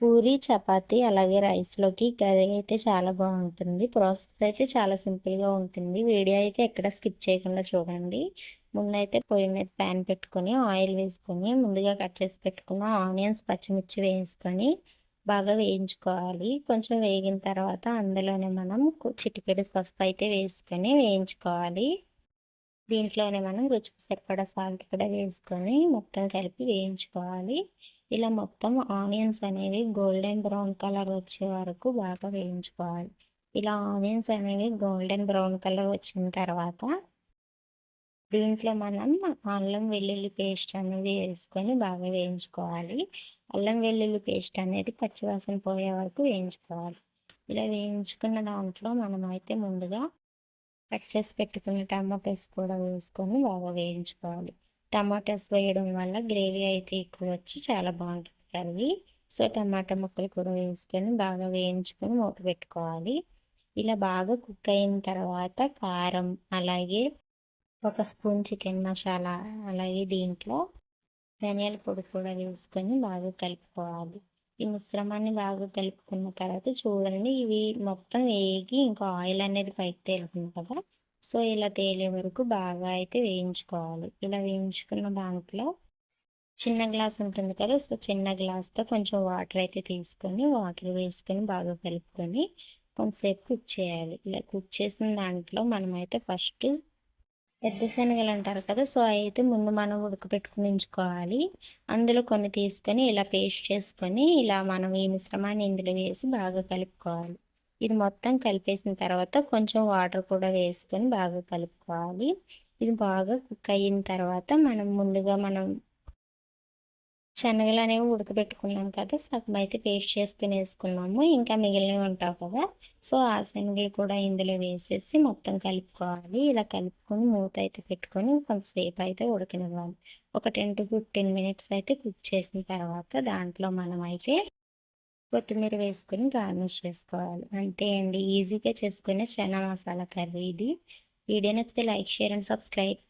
పూరి చపాతీ అలాగే రైస్లోకి కర్రీ అయితే చాలా బాగుంటుంది. ప్రాసెస్ అయితే చాలా సింపుల్గా ఉంటుంది. వీడియో అయితే ఎక్కడ స్కిప్ చేయకుండా చూడండి. ముందైతే పొయ్యి మీద ప్యాన్ పెట్టుకొని ఆయిల్ వేసుకొని ముందుగా కట్ చేసి పెట్టుకున్న ఆనియన్స్ పచ్చిమిర్చి వేసుకొని బాగా వేయించుకోవాలి. కొంచెం వేగిన తర్వాత అందులోనే మనం చిటికెడు పసుపు అయితే వేసుకొని వేయించుకోవాలి. దీంట్లోనే మనం రుచికి సరిపడా సాల్ట్ కూడా వేసుకొని మొత్తం కలిపి వేయించుకోవాలి. ఇలా మొత్తం ఆనియన్స్ అనేవి గోల్డెన్ బ్రౌన్ కలర్ వచ్చే వరకు బాగా వేయించుకోవాలి. ఇలా ఆనియన్స్ అనేవి గోల్డెన్ బ్రౌన్ కలర్ వచ్చిన తర్వాత దీంట్లో మనం అల్లం వెల్లుల్లి పేస్ట్ అనేది వేసుకొని బాగా వేయించుకోవాలి. అల్లం వెల్లుల్లి పేస్ట్ అనేది పచ్చివాసన పోయే వరకు వేయించుకోవాలి. ఇలా వేయించుకున్న దాంట్లో మనమైతే ముందుగా కట్ చేసి పెట్టుకున్న టమాటోస్ కూడా వేసుకొని బాగా వేయించుకోవాలి. టమాటాస్ వేయడం వల్ల గ్రేవీ అయితే ఎక్కువ వచ్చి చాలా బాగుంటుంది. కర్రీ సో టమాటా ముక్కలు కూడా వేసుకొని బాగా వేయించుకొని మూత పెట్టుకోవాలి. ఇలా బాగా కుక్ అయిన తర్వాత కారం అలాగే ఒక స్పూన్ చికెన్ మసాలా అలాగే దీంట్లో ధనియాల పొడి కూడా వేసుకొని బాగా కలుపుకోవాలి. ఈ మిశ్రమాన్ని బాగా కలుపుకున్న తర్వాత చూడండి ఇవి మొత్తం వేగి ఇంకా ఆయిల్ అనేది పైకి తేలుతుంది కదా. సో ఇలా తేలే వరకు బాగా అయితే వేయించుకోవాలి. ఇలా వేయించుకున్న దాంట్లో చిన్న గ్లాస్ ఉంటుంది కదా సో చిన్న గ్లాస్తో కొంచెం వాటర్ అయితే తీసుకొని వాటర్ వేసుకొని బాగా కలుపుకొని కొంతసేపు కుక్ చేయాలి. ఇలా కుక్ చేసిన దాంట్లో మనమైతే ఫస్ట్ పెద్ద శనగలు అంటారు కదా సో అయితే ముందు మనం ఉడకపెట్టుకుని ఉంచుకోవాలి. అందులో కొన్ని తీసుకొని ఇలా పేస్ట్ చేసుకొని ఇలా మనం ఈ మిశ్రమాన్ని ఇందులో వేసి బాగా కలుపుకోవాలి. ఇది మొత్తం కలిపేసిన తర్వాత కొంచెం వాటర్ కూడా వేసుకొని బాగా కలుపుకోవాలి. ఇది బాగా కుక్ అయిన తర్వాత మనం ముందుగా మనం శనగలు అనేవి ఉడకబెట్టుకున్నాం కదా సగం అయితే పేస్ట్ చేసుకుని వేసుకున్నాము. ఇంకా మిగిలినవి ఉంటావు కదా సో ఆ శనగలు కూడా ఇందులో వేసేసి మొత్తం కలుపుకోవాలి. ఇలా కలుపుకొని మూత అయితే పెట్టుకొని కొంతసేపు అయితే ఉడకనివ్వాలి. ఒక టెన్ టు ఫిఫ్టీన్ మినిట్స్ అయితే కుక్ చేసిన తర్వాత దాంట్లో మనం అయితే కొత్తిమీర వేసుకొని గార్నిష్ చేసుకోవాలి. అంతే అండి. ఈజీగా చేసుకునే చనా మసాలా కర్రీ ఇది. వీడియో నచ్చితే లైక్ షేర్ అండ్ సబ్స్క్రైబ్.